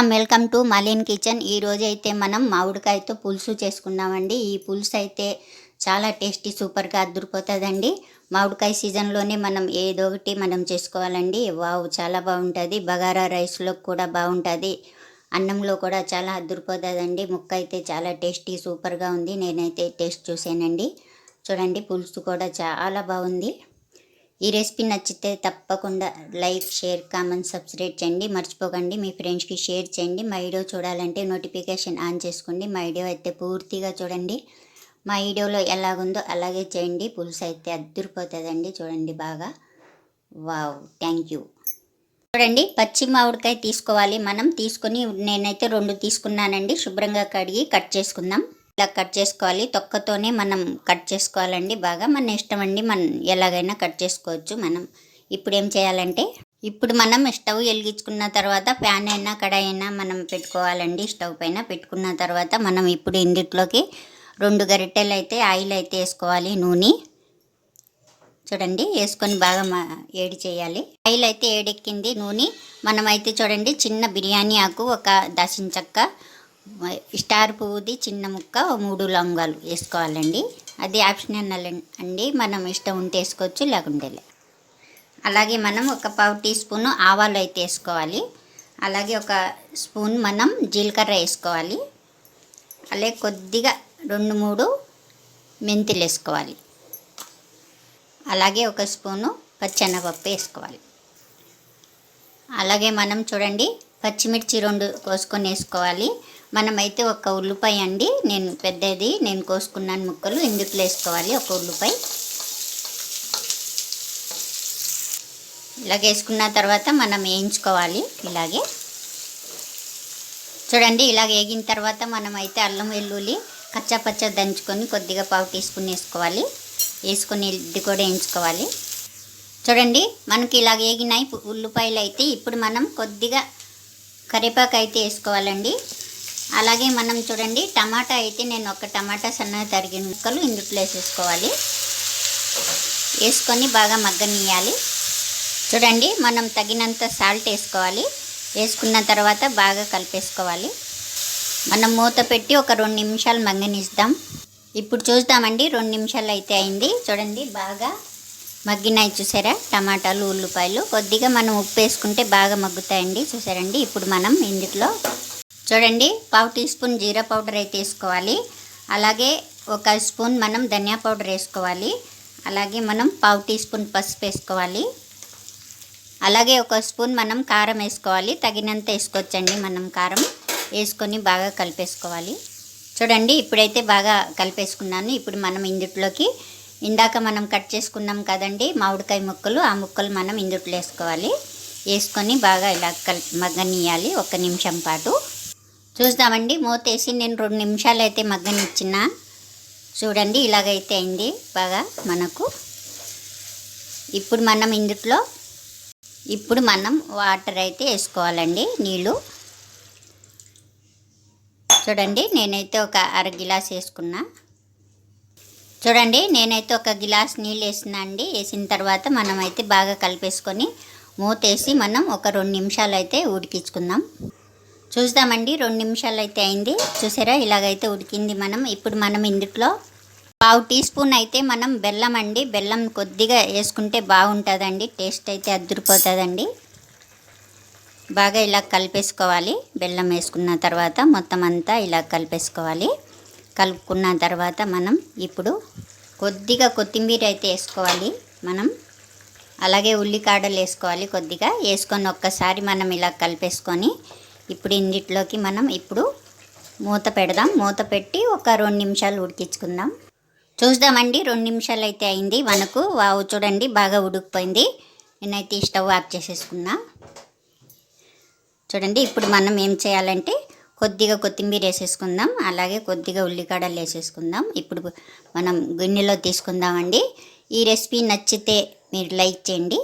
Welcome welcome to Malin kitchen. ఈ అయితే మనం మామిడికాయతో పులుసు చేసుకున్నామండి ఈ పులుసు అయితే చాలా టేస్టీ సూపర్గా అద్దరిపోతుందండి. మామిడికాయ సీజన్లోనే మనం ఏదో ఒకటి మనం చేసుకోవాలండి. వావ్ చాలా బాగుంటుంది. బగారా రైస్లో కూడా బాగుంటుంది. అన్నంలో కూడా చాలా అద్దరిపోతుందండి. ముక్క అయితే చాలా టేస్టీ సూపర్గా ఉంది. నేనైతే టేస్ట్ చూసానండి చూడండి పులుసు కూడా చాలా బాగుంది. ఈ రెసిపీ నచ్చితే తప్పకుండా లైక్ షేర్ కామెంట్ సబ్స్క్రైబ్ చేయండి. మర్చిపోకండి. మీ ఫ్రెండ్స్కి షేర్ చేయండి. మా వీడియో చూడాలంటే నోటిఫికేషన్ ఆన్ చేసుకోండి. మా వీడియో అయితే పూర్తిగా చూడండి. మా వీడియోలో ఎలాగుందో అలాగే చేయండి. పులుసు అయితే అద్దరిపోతుందండి. చూడండి బాగా. వావ్! Thank you. చూడండి పచ్చి మామిడికాయ తీసుకోవాలి మనం. తీసుకొని నేనైతే రెండు తీసుకున్నానండి. శుభ్రంగా కడిగి కట్ చేసుకుందాం. ఇలా కట్ చేసుకోవాలి. తొక్కతోనే మనం కట్ చేసుకోవాలండి బాగా. మన ఇష్టం అండి మనం ఎలాగైనా కట్ చేసుకోవచ్చు మనం. ఇప్పుడు ఏం చేయాలంటే ఇప్పుడు మనం స్టవ్ వెలిగించుకున్న తర్వాత ప్యాన్ అయినా కడాయి అయినా మనం పెట్టుకోవాలండి. స్టవ్ పైన పెట్టుకున్న తర్వాత మనం ఇప్పుడు ఇందుట్లోకి రెండు గరిటెలు అయితే ఆయిల్ అయితే వేసుకోవాలి నూనె. చూడండి వేసుకొని బాగా మా ఏడి చేయాలి. ఆయిల్ అయితే ఏడెక్కింది నూనె. మనమైతే చూడండి చిన్న బిర్యానీ ఆకు ఒక దశించక్క స్టార్ పువ్వుది చిన్న ముక్క మూడు లవంగాలు వేసుకోవాలండి. అది ఆప్షనల్ అండి. మనం ఇష్టం ఉంటే వేసుకోవచ్చు లేకుంటే అలాగే మనం ఒక పావు టీ స్పూన్ ఆవాలు అయితే వేసుకోవాలి. అలాగే ఒక స్పూన్ మనం జీలకర్ర వేసుకోవాలి. అలాగే కొద్దిగా రెండు మూడు మెంతులు వేసుకోవాలి. అలాగే ఒక స్పూను పచ్చెనపప్పు వేసుకోవాలి. అలాగే మనం చూడండి పచ్చిమిర్చి రెండు కోసుకొని వేసుకోవాలి. మనమైతే ఒక ఉల్లిపాయ అండి. నేను పెద్దది నేను కోసుకున్నాను ముక్కలు. ఇందులో వేసుకోవాలి ఒక ఉల్లిపాయ. ఇలాగ వేసుకున్న తర్వాత మనం వేయించుకోవాలి ఇలాగే. చూడండి ఇలాగ వేగిన తర్వాత మనం అయితే అల్లం వెల్లుల్లి కచ్చా పచ్చ దంచుకొని కొద్దిగా పావు తీసుకుని వేసుకోవాలి. వేసుకొని ఇది కూడా వేయించుకోవాలి. చూడండి మనకి ఇలాగ వేగినాయి ఉల్లిపాయలు అయితే ఇప్పుడు మనం కొద్దిగా కరివేపాకు అయితే వేసుకోవాలండి. అలాగే మనం చూడండి టమాటా అయితే నేను ఒక టమాటా సన్నగా తరిగిన ముక్కలు ఇందులో వేసేసుకోవాలి. వేసుకొని బాగా మగ్గనియాలి చూడండి మనం తగినంత సాల్ట్ వేసుకోవాలి. వేసుకున్న తర్వాత బాగా కలిపేసుకోవాలి. మనం మూత పెట్టి ఒక రెండు నిమిషాలు మగ్గనిస్తాం ఇప్పుడు చూద్దామండి రెండు నిమిషాలు అయితే అయింది. చూడండి బాగా మగ్గినాయి చూసారా? టమాటాలు ఉల్లిపాయలు. కొద్దిగా మనం ఉప్పు వేసుకుంటే బాగా మగ్గుతాయండి. చూసారండి? ఇప్పుడు మనం ఇందులో చూడండి పావు టీ స్పూన్ జీరా పౌడర్ అయితే వేసుకోవాలి. అలాగే ఒక స్పూన్ మనం ధనియా పౌడర్ వేసుకోవాలి. అలాగే మనం పావు టీ స్పూన్ పసుపు వేసుకోవాలి. అలాగే ఒక స్పూన్ మనం కారం వేసుకోవాలి. తగినంత వేసుకోవచ్చండి మనం కారం. వేసుకొని బాగా కలిపేసుకోవాలి. చూడండి ఇప్పుడైతే బాగా కలిపేసుకున్నాను. ఇప్పుడు మనం ఇందుట్లోకి ఇందాక మనం కట్ చేసుకున్నాం కదండి మామిడికాయ ముక్కలు ఆ ముక్కలు మనం ఇందుట్లో వేసుకోవాలి. వేసుకొని బాగా ఇలా కల్ మగ్గనియాలి ఒక నిమిషం పాటు. చూద్దామండి మూత వేసి నేను రెండు నిమిషాలు అయితే మగ్గనిచ్చిన. చూడండి ఇలాగైతే అయింది బాగా మనకు. ఇప్పుడు మనం ఇందుట్లో ఇప్పుడు మనం వాటర్ అయితే వేసుకోవాలండి నీళ్ళు. చూడండి నేనైతే ఒక అర గిలాస్ వేసుకున్నా. చూడండి నేనైతే ఒక గిలాస్ నీళ్ళు వేసిన అండి. వేసిన తర్వాత మనమైతే బాగా కలిపేసుకొని మూతేసి మనం ఒక రెండు నిమిషాలు అయితే ఉడికించుకుందాం. చూద్దామండి రెండు నిమిషాలు అయితే అయింది. చూసారా ఇలాగైతే ఉడికింది మనం. ఇప్పుడు మనం ఇందులో పావు టీ స్పూన్ అయితే మనం బెల్లం అండి. బెల్లం కొద్దిగా వేసుకుంటే బాగుంటుందండి. టేస్ట్ అయితే అద్దరిపోతుందండి. బాగా ఇలా కలిపేసుకోవాలి. బెల్లం వేసుకున్న తర్వాత మొత్తం అంతా ఇలా కలిపేసుకోవాలి. కలుపుకున్న తర్వాత మనం ఇప్పుడు కొద్దిగా కొత్తిమీర అయితే వేసుకోవాలి మనం. అలాగే ఉల్లికాడలు వేసుకోవాలి కొద్దిగా. వేసుకొని ఒక్కసారి మనం ఇలా కలిపేసుకొని ఇప్పుడు ఇందిట్లోకి మనం ఇప్పుడు మూత పెడదాం. మూత పెట్టి ఒక రెండు నిమిషాలు ఉడికించుకుందాం. చూద్దామండి రెండు నిమిషాలు అయితే అయింది. మనకు వావు చూడండి బాగా ఉడికిపోయింది. నేనైతే ఈ స్టవ్ ఆఫ్ చేసేసుకున్నా. చూడండి ఇప్పుడు మనం ఏం చేయాలంటే కొద్దిగా కొత్తిమీర వేసేసుకుందాం. అలాగే కొద్దిగా ఉల్లిగడ్డలు వేసేసుకుందాం. ఇప్పుడు మనం గిన్నెలో తీసుకుందామండి. ఈ రెసిపీ నచ్చితే మీరు లైక్ చేయండి.